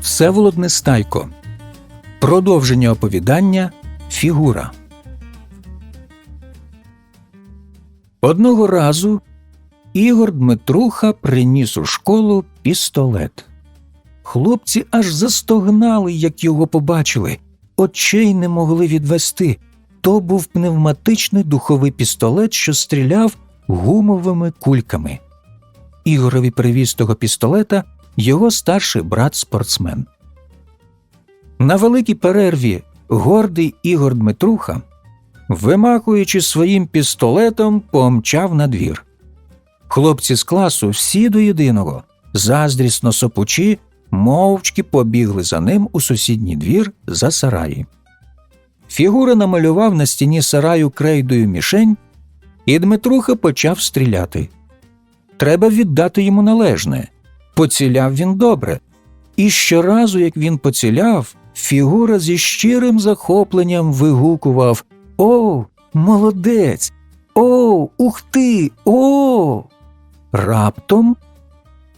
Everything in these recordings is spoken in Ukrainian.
Всеволод Нестайко. Продовження оповідання Фігура. Одного разу Ігор Дмитруха приніс у школу пістолет. Хлопці аж застогнали, як його побачили, очей не могли відвести. То був пневматичний духовий пістолет, що стріляв гумовими кульками. Ігорові привіз того пістолета його старший брат спортсмен. На великій перерві гордий Ігор Дмитруха, вимахуючи своїм пістолетом, помчав на двір. Хлопці з класу всі до єдиного, заздрісно сопучі, мовчки побігли за ним у сусідній двір за сараї. Фігура намалював на стіні сараю крейдою мішень, і Дмитруха почав стріляти. Треба віддати йому належне. Поціляв він добре. І щоразу, як він поціляв, фігура зі щирим захопленням вигукував О, молодець! О, ух ти! О! Раптом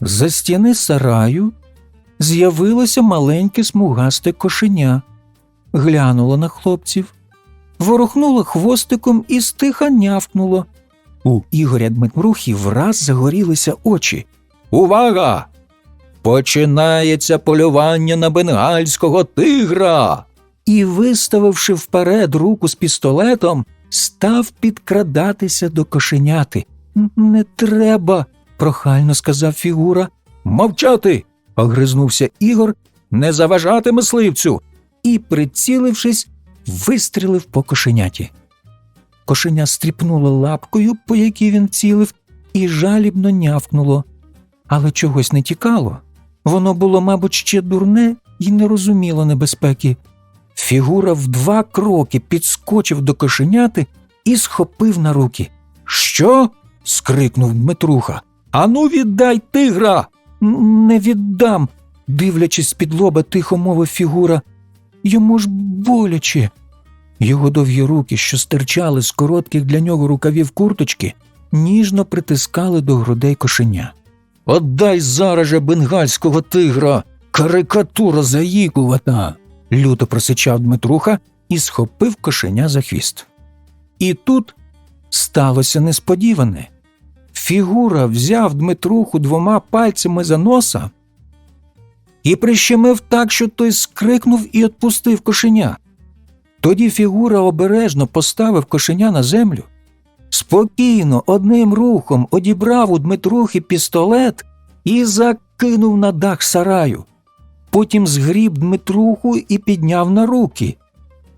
за стіни сараю з'явилося маленьке смугасте кошеня, глянуло на хлопців, ворухнуло хвостиком і стиха нявкнуло. У Ігоря Дмитрухи враз загорілися очі. Увага! Починається полювання на бенгальського тигра. І, виставивши вперед руку з пістолетом, став підкрадатися до кошеняти. Не треба, прохально сказав фігура. Мовчати. огризнувся Ігор, не заважати мисливцю. І, прицілившись, вистрілив по кошеняті. Кошеня стріпнуло лапкою, по якій він цілив, і жалібно нявкнуло, але чогось не тікало. Воно було, мабуть, ще дурне і не розуміло небезпеки. Фігура в два кроки підскочив до кошеняти і схопив на руки. Що? скрикнув Дмитруха. Ану, віддай тигра. Не віддам, дивлячись з-під лоба, тихо мовив фігура. Йому ж боляче. Його довгі руки, що стирчали з коротких для нього рукавів курточки, ніжно притискали до грудей кошеня. Отдай зараз же бенгальського тигра, карикатура заїкувата, люто просичав Дмитруха і схопив кошеня за хвіст. І тут сталося несподіване. Фігура взяв Дмитруху двома пальцями за носа і прищемив так, що той скрикнув і отпустив кошеня. Тоді фігура обережно поставив кошеня на землю, спокійно одним рухом одібрав у Дмитрухи пістолет і закинув на дах сараю. Потім згріб Дмитруху і підняв на руки.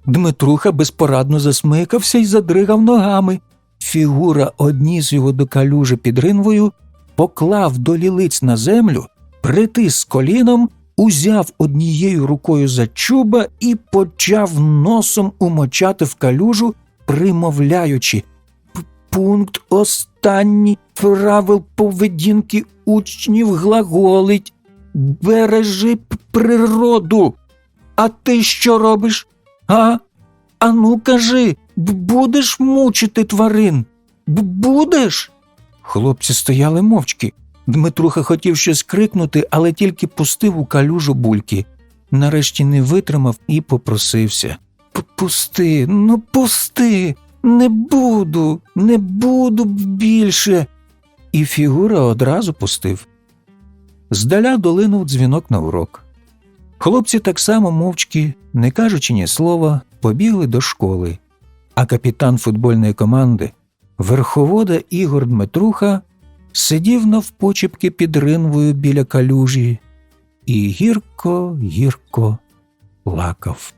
Дмитруха безпорадно засмикався і задригав ногами. Фігура одніс його до калюжі під ринвою, поклав до лілиць на землю, притис коліном, узяв однією рукою за чуба і почав носом умочати в калюжу, примовляючи Пункт останній правил поведінки учнів глаголить Бережи природу. А ти що робиш? А? Ану, кажи, будеш мучити тварин? Будеш? Хлопці стояли мовчки. Дмитруха хотів щось крикнути, але тільки пустив у калюжу бульки. Нарешті не витримав і попросився. Пусти, ну пусти, не буду, не буду більше. І фігура одразу пустив. Здаля долинув дзвінок на урок. Хлопці так само мовчки, не кажучи ні слова, побігли до школи, а капітан футбольної команди, верховода Ігор Дмитруха, сидів навпочепки під ринвою біля калюжі і гірко, гірко плакав.